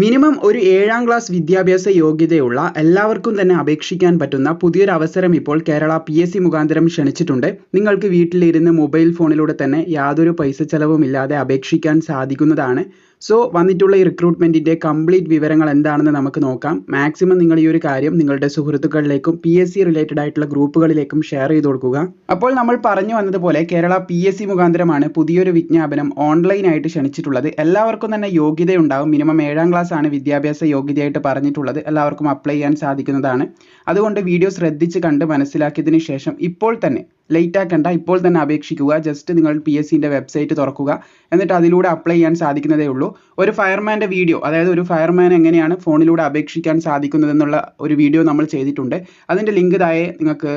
Minimum ഒരു ഏഴാം class വിദ്യാഭ്യാസ യോഗ്യതയുള്ള എല്ലാവർക്കും തന്നെ അപേക്ഷിക്കാൻ പറ്റുന്ന പുതിയൊരു അവസരം ഇപ്പോൾ കേരള പി എസ് സി മുഖാന്തരം ക്ഷണിച്ചിട്ടുണ്ട്. നിങ്ങൾക്ക് വീട്ടിലിരുന്ന് മൊബൈൽ ഫോണിലൂടെ തന്നെ യാതൊരു പൈസ ചെലവുമില്ലാതെ അപേക്ഷിക്കാൻ സാധിക്കുന്നതാണ്. സോ വന്നിട്ടുള്ള ഈ റിക്രൂട്ട്മെന്റിന്റെ കംപ്ലീറ്റ് വിവരങ്ങൾ എന്താണെന്ന് നമുക്ക് നോക്കാം. മാക്സിമം നിങ്ങൾ ഈ ഒരു കാര്യം നിങ്ങളുടെ സുഹൃത്തുക്കളിലേക്കും പി എസ് സി റിലേറ്റഡ് ആയിട്ടുള്ള ഗ്രൂപ്പുകളിലേക്കും ഷെയർ ചെയ്ത് കൊടുക്കുക. അപ്പോൾ നമ്മൾ പറഞ്ഞു വന്നതുപോലെ കേരള പി എസ് സി മുഖാന്തരമാണ് പുതിയൊരു വിജ്ഞാപനം ഓൺലൈനായിട്ട് ക്ഷണിച്ചിട്ടുള്ളത്. എല്ലാവർക്കും തന്നെ യോഗ്യതയുണ്ടാവും. മിനിമം ഏഴാം ക്ലാസ് ആണ് വിദ്യാഭ്യാസ യോഗ്യതയായിട്ട് പറഞ്ഞിട്ടുള്ളത്. എല്ലാവർക്കും അപ്ലൈ ചെയ്യാൻ സാധിക്കുന്നതാണ്. അതുകൊണ്ട് വീഡിയോ ശ്രദ്ധിച്ച് കണ്ട് മനസ്സിലാക്കിയതിന് ശേഷം ഇപ്പോൾ തന്നെ ലേറ്റ് ആക്കണ്ട ഇപ്പോൾ തന്നെ അപേക്ഷിക്കുക. ജസ്റ്റ് നിങ്ങൾ പി എസ് സിന്റെ വെബ്സൈറ്റ് തുറക്കുക. എന്നിട്ട് അതിലൂടെ അപ്ലൈ ചെയ്യാൻ സാധിക്കുന്നതേ ഉള്ളൂ. ഒരു ഫയർമാന്റെ വീഡിയോ അതായത് ഒരു ഫയർമാൻ എങ്ങനെയാണ് ഫോണിലൂടെ അപേക്ഷിക്കാൻ സാധിക്കുന്നതെന്നുള്ള ഒരു വീഡിയോ നമ്മൾ ചെയ്തിട്ടുണ്ട്. അതിന്റെ ലിങ്ക് താഴെ നിങ്ങൾക്ക്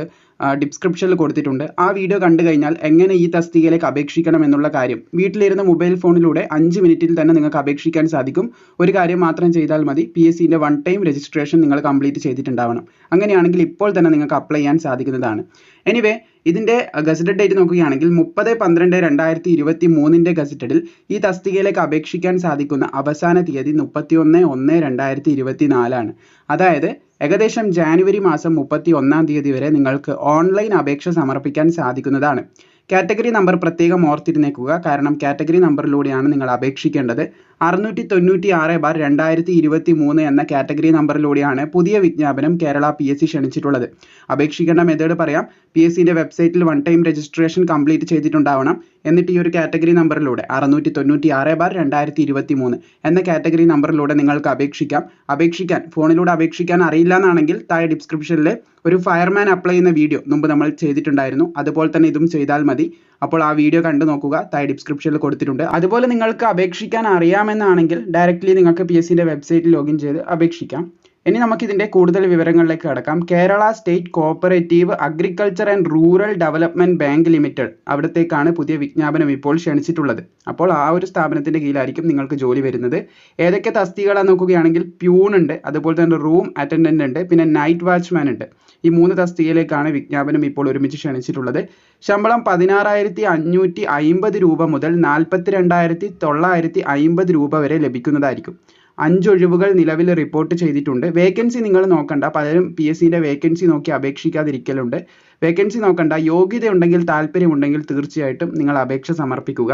ഡിസ്ക്രിപ്ഷനിൽ കൊടുത്തിട്ടുണ്ട്. ആ വീഡിയോ കണ്ടു കഴിഞ്ഞാൽ എങ്ങനെ ഈ തസ്തികയിലേക്ക് അപേക്ഷിക്കണം എന്നുള്ള കാര്യം. വീട്ടിലിരുന്ന് മൊബൈൽ ഫോണിലൂടെ അഞ്ച് മിനിറ്റിൽ തന്നെ നിങ്ങൾക്ക് അപേക്ഷിക്കാൻ സാധിക്കും. ഒരു കാര്യം മാത്രം ചെയ്താൽ മതി. പി എസ് സിന്റെ വൺ ടൈം രജിസ്ട്രേഷൻ നിങ്ങൾ കംപ്ലീറ്റ് ചെയ്തിട്ടുണ്ടാവണം. അങ്ങനെയാണെങ്കിൽ ഇപ്പോൾ തന്നെ നിങ്ങൾക്ക് അപ്ലൈ ചെയ്യാൻ സാധിക്കുന്നതാണ്. എനിവേ ഇതിന്റെ ഗസറ്റഡ് ഡേറ്റ് നോക്കുകയാണെങ്കിൽ മുപ്പത് പന്ത്രണ്ട് രണ്ടായിരത്തി ഇരുപത്തി മൂന്നിന്റെ ഗസറ്റഡിൽ ഈ തസ്തികയിലേക്ക് അപേക്ഷിക്കാൻ സാധിക്കുന്ന അവസാന തീയതി മുപ്പത്തി ഒന്ന് ഒന്ന് രണ്ടായിരത്തി ഇരുപത്തി നാലാണ് അതായത് ഏകദേശം ജാനുവരി മാസം മുപ്പത്തി ഒന്നാം തീയതി വരെ നിങ്ങൾക്ക് ഓൺലൈൻ അപേക്ഷ സമർപ്പിക്കാൻ സാധിക്കുന്നതാണ്. കാറ്റഗറി നമ്പർ പ്രത്യേകം ഓർത്തിരുന്നേക്കുക. കാരണം കാറ്റഗറി നമ്പറിലൂടെയാണ് നിങ്ങൾ അപേക്ഷിക്കേണ്ടത്. അറുന്നൂറ്റി തൊണ്ണൂറ്റി ആറ് ബാർ രണ്ടായിരത്തി ഇരുപത്തി മൂന്ന് എന്ന കാറ്റഗറി നമ്പറിലൂടെയാണ് പുതിയ വിജ്ഞാപനം കേരള പി എസ് സി ക്ഷണിച്ചിട്ടുള്ളത്. അപേക്ഷിക്കേണ്ട മെത്തേഡ് പറയാം. പി എസ് സിന്റെ വെബ്സൈറ്റിൽ വൺ ടൈം രജിസ്ട്രേഷൻ കംപ്ലീറ്റ് ചെയ്തിട്ടുണ്ടാവണം. എന്നിട്ട് ഈ ഒരു കാറ്റഗറി നമ്പറിലൂടെ അറുന്നൂറ്റി തൊണ്ണൂറ്റി ആറ് ബാർ രണ്ടായിരത്തി ഇരുപത്തി മൂന്ന് എന്ന കാറ്റഗറി നമ്പറിലൂടെ നിങ്ങൾക്ക് അപേക്ഷിക്കാം. അപേക്ഷിക്കാൻ ഫോണിലൂടെ അപേക്ഷിക്കാൻ അറിയില്ല എന്നാണെങ്കിൽ താഴെ ഡിസ്ക്രിപ്ഷനിൽ ഒരു ഫയർമാൻ അപ്ലൈ ചെയ്യുന്ന വീഡിയോ മുമ്പ് നമ്മൾ ചെയ്തിട്ടുണ്ടായിരുന്നു. അതുപോലെ തന്നെ ഇതും ചെയ്താൽ മതി. അപ്പോൾ ആ വീഡിയോ കണ്ടു നോക്കുക. താഴെ ഡിസ്ക്രിപ്ഷനിൽ കൊടുത്തിട്ടുണ്ട്. അതുപോലെ നിങ്ങൾക്ക് അപേക്ഷിക്കാൻ അറിയാമെന്നാണെങ്കിൽ ഡയറക്റ്റ്ലി നിങ്ങൾക്ക് പി എസ് സിന്റെ വെബ്സൈറ്റിൽ ലോഗിൻ ചെയ്ത് അപേക്ഷിക്കാം. ഇനി നമുക്കിതിന്റെ കൂടുതൽ വിവരങ്ങളിലേക്ക് കടക്കാം. Kerala state cooperative agriculture and rural development bank limited അവിടത്തേക്കാണ് പുതിയ വിജ്ഞാപനം ഇപ്പോൾ ക്ഷണിച്ചിട്ടുള്ളത്. അപ്പോൾ ആ ഒരു സ്ഥാപനത്തിന്റെ കീഴിലായിരിക്കും നിങ്ങൾക്ക് ജോലി വരുന്നത്. ഏതൊക്കെ തസ്തികകളാണ് നോക്കുകയാണെങ്കിൽ പ്യൂൺ ഉണ്ട് അതുപോലെ തന്നെ റൂം അറ്റൻഡന്റ് ഉണ്ട് പിന്നെ നൈറ്റ് വാച്ച്മാൻ ഉണ്ട്. ഈ മൂന്ന് തസ്തികയിലേക്കാണ് വിജ്ഞാപനം ഇപ്പോൾ ഒരുമിച്ച് ക്ഷണിച്ചിട്ടുള്ളത്. ശമ്പളം പതിനാറായിരത്തി അഞ്ഞൂറ്റി അയിമ്പത് രൂപ മുതൽ നാൽപ്പത്തി രണ്ടായിരത്തി തൊള്ളായിരത്തി അയിമ്പത് രൂപ വരെ ലഭിക്കുന്നതായിരിക്കും. അഞ്ച് ഒഴിവുകൾ നിലവിൽ റിപ്പോർട്ട് ചെയ്തിട്ടുണ്ട്. വേക്കൻസി നിങ്ങൾ നോക്കണ്ട. പലരും പി എസ് സിന്റെ വേക്കൻസി നോക്കി അപേക്ഷിക്കാതിരിക്കലുണ്ട്. വേക്കൻസി നോക്കണ്ട. യോഗ്യതയുണ്ടെങ്കിൽ താല്പര്യമുണ്ടെങ്കിൽ തീർച്ചയായിട്ടും നിങ്ങൾ അപേക്ഷ സമർപ്പിക്കുക.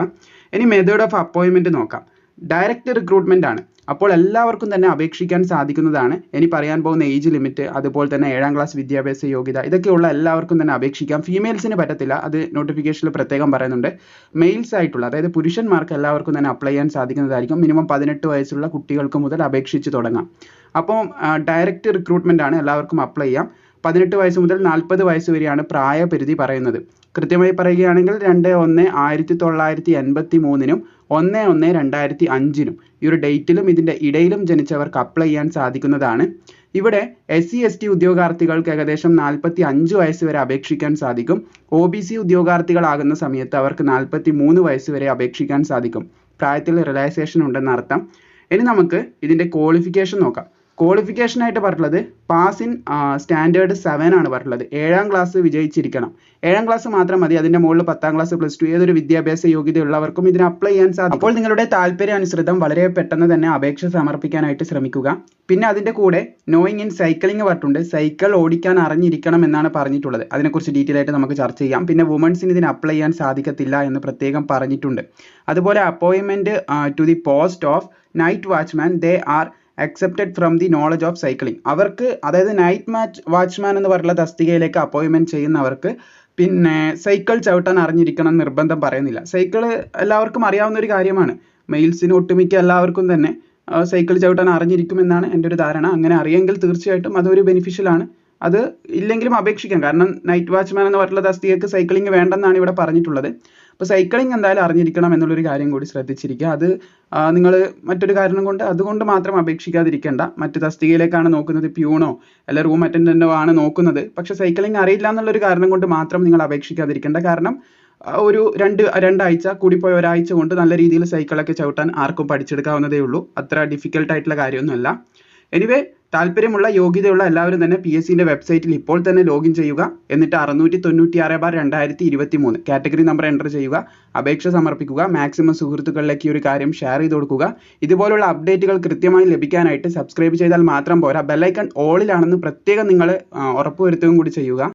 ഇനി മെത്തേഡ് ഓഫ് അപ്പോയിൻമെന്റ് നോക്കാം. ഡയറക്റ്റ് റിക്രൂട്ട്മെന്റ് ആണ്. അപ്പോൾ എല്ലാവർക്കും തന്നെ അപേക്ഷിക്കാൻ സാധിക്കുന്നതാണ്. ഇനി പറയാൻ പോകുന്ന ഏജ് ലിമിറ്റ് അതുപോലെ തന്നെ ഏഴാം ക്ലാസ് വിദ്യാഭ്യാസ യോഗ്യത ഇതൊക്കെയുള്ള എല്ലാവർക്കും തന്നെ അപേക്ഷിക്കാം. ഫീമെയിൽസിന് പറ്റത്തില്ല. അത് നോട്ടിഫിക്കേഷനിൽ പ്രത്യേകം പറയുന്നുണ്ട്. മെയിൽസ് ആയിട്ടുള്ള അതായത് പുരുഷന്മാർക്ക് എല്ലാവർക്കും തന്നെ അപ്ലൈ ചെയ്യാൻ സാധിക്കുന്നതായിരിക്കും. മിനിമം പതിനെട്ട് വയസ്സുള്ള കുട്ടികൾക്ക് മുതൽ അപേക്ഷിച്ച് തുടങ്ങാം. അപ്പം ഡയറക്റ്റ് റിക്രൂട്ട്മെന്റ് ആണ് എല്ലാവർക്കും അപ്ലൈ ചെയ്യാം. പതിനെട്ട് വയസ്സ് മുതൽ നാൽപ്പത് വയസ്സ് വരെയാണ് പ്രായപരിധി പറയുന്നത്. കൃത്യമായി പറയുകയാണെങ്കിൽ രണ്ട് ഒന്ന് ആയിരത്തി തൊള്ളായിരത്തി എൺപത്തി മൂന്നിനും ഒന്ന് ഒന്ന് രണ്ടായിരത്തി അഞ്ചിനും ഈ ഒരു ഡേറ്റിലും ഇതിന്റെ ഇടയിലും ജനിച്ചവർക്ക് അപ്ലൈ ചെയ്യാൻ സാധിക്കുന്നതാണ്. ഇവിടെ എസ് സി എസ് ടി ഉദ്യോഗാർത്ഥികൾക്ക് ഏകദേശം നാൽപ്പത്തി അഞ്ച് വയസ്സ് വരെ അപേക്ഷിക്കാൻ സാധിക്കും. ഒ ബി സി ഉദ്യോഗാർത്ഥികളാകുന്ന സമയത്ത് അവർക്ക് നാൽപ്പത്തി മൂന്ന് വയസ്സ് വരെ അപേക്ഷിക്കാൻ സാധിക്കും. പ്രായത്തിൽ റിലാക്സേഷൻ ഉണ്ടെന്ന് അർത്ഥം ഇനി നമുക്ക് ഇതിന്റെ ക്വാളിഫിക്കേഷൻ നോക്കാം. ക്വാളിഫിക്കേഷൻ ആയിട്ട് പറഞ്ഞിട്ടുള്ളത് പാസ് ഇൻ സ്റ്റാൻഡേർഡ് സെവൻ ആണ് പറഞ്ഞിട്ടുള്ളത്. ഏഴാം ക്ലാസ് വിജയിച്ചിരിക്കണം. ഏഴാം ക്ലാസ് മാത്രം മതി. അതിന്റെ മുകളിൽ പത്താം ക്ലാസ് പ്ലസ് ടു ഏതൊരു വിദ്യാഭ്യാസ യോഗ്യതയുള്ളവർക്കും ഇതിന് അപ്ലൈ ചെയ്യാൻ സാധിക്കും. അപ്പോൾ നിങ്ങളുടെ താല്പര്യാനുസൃതം വളരെ പെട്ടെന്ന് തന്നെ അപേക്ഷ സമർപ്പിക്കാനായിട്ട് ശ്രമിക്കുക. പിന്നെ അതിന്റെ കൂടെ നോയിങ് ഇൻ സൈക്ലിംഗ് പറഞ്ഞിട്ടുണ്ട്. സൈക്കിൾ ഓടിക്കാൻ അറിഞ്ഞിരിക്കണം എന്നാണ് പറഞ്ഞിട്ടുള്ളത്. അതിനെക്കുറിച്ച് ഡീറ്റെയിൽ ആയിട്ട് നമുക്ക് ചർച്ച ചെയ്യാം. പിന്നെ വുമൻസിന് ഇതിന് അപ്ലൈ ചെയ്യാൻ സാധിക്കത്തില്ല എന്ന് പ്രത്യേകം പറഞ്ഞിട്ടുണ്ട്. അതുപോലെ അപ്പോയിൻമെന്റ് to the post of night watchman they are accepted from the knowledge of cycling അവർക്ക് അതായത് നൈറ്റ് മാച്ച് വാച്ച്മാൻ എന്ന് പറയുന്ന തസ്തികയിലേക്ക് അപ്പോയിൻമെന്റ് ചെയ്യുന്നവർക്ക് പിന്നെ സൈക്കിൾ ചവിട്ടാൻ അറിഞ്ഞിരിക്കണം നിർബന്ധം പറയുന്നില്ല. സൈക്കിൾ എല്ലാവർക്കും അറിയാവുന്ന ഒരു കാര്യമാണ്. മെയിൽസിന് ഒട്ടുമിക്ക എല്ലാവർക്കും തന്നെ സൈക്കിൾ ചവിട്ടാൻ അറിഞ്ഞിരിക്കുമെന്നാണ് എന്റെ ഒരു ധാരണ. അങ്ങനെ അറിയെങ്കിൽ തീർച്ചയായിട്ടും അതൊരു ബെനിഫിഷ്യൽ ആണ്. അത് ഇല്ലെങ്കിലും അപേക്ഷിക്കാം. കാരണം നൈറ്റ് വാച്ച്മാൻ എന്ന് പറഞ്ഞുള്ള തസ്തികക്ക് സൈക്ലിംഗ് വേണ്ടെന്നാണ് ഇവിടെ പറഞ്ഞിട്ടുള്ളത്. അപ്പോൾ സൈക്ലിംഗ് എന്തായാലും അറിഞ്ഞിരിക്കണം എന്നുള്ളൊരു കാര്യം കൂടി ശ്രദ്ധിച്ചിരിക്കുക. അത് നിങ്ങൾ മറ്റൊരു കാരണം കൊണ്ട് അതുകൊണ്ട് മാത്രം അപേക്ഷിക്കാതിരിക്കേണ്ട. മറ്റു തസ്തികയിലേക്കാണ് നോക്കുന്നത് പ്യൂണോ അല്ല റൂം അറ്റൻഡന്റോ ആണ് നോക്കുന്നത്. പക്ഷെ സൈക്ലിംഗ് അറിയില്ല എന്നുള്ളൊരു കാരണം കൊണ്ട് മാത്രം നിങ്ങൾ അപേക്ഷിക്കാതിരിക്കേണ്ട. കാരണം ഒരു രണ്ട് രണ്ടാഴ്ച കൂടിപ്പോയ ഒരാഴ്ച കൊണ്ട് നല്ല രീതിയിൽ സൈക്കിളൊക്കെ ചവിട്ടാൻ ആർക്കും പഠിച്ചെടുക്കാവുന്നതേ ഉള്ളൂ. അത്ര ഡിഫിക്കൽട്ട് ആയിട്ടുള്ള കാര്യമൊന്നുമല്ല. എനിവേ താല്പര്യമുള്ള യോഗ്യതയുള്ള എല്ലാവരും തന്നെ പി എസ് സിന്റെ വെബ്സൈറ്റിൽ ഇപ്പോൾ തന്നെ ലോഗിൻ ചെയ്യുക. എന്നിട്ട് അറുന്നൂറ്റി തൊണ്ണൂറ്റി ആറ് ബാർ രണ്ടായിരത്തി ഇരുപത്തി മൂന്ന് കാറ്റഗറി നമ്പർ എന്റർ ചെയ്യുക. അപേക്ഷ സമർപ്പിക്കുക. മാക്സിമം സുഹൃത്തുക്കളിലേക്ക് ഈ ഒരു കാര്യം ഷെയർ ചെയ്ത് കൊടുക്കുക. ഇതുപോലുള്ള അപ്ഡേറ്റുകൾ കൃത്യമായി ലഭിക്കാനായിട്ട് സബ്സ്ക്രൈബ് ചെയ്താൽ മാത്രം പോരാ. ബെല്ലൈക്കൺ ഓളിലാണെന്ന് പ്രത്യേകം നിങ്ങൾ ഉറപ്പുവരുത്തുകയും കൂടി ചെയ്യുക.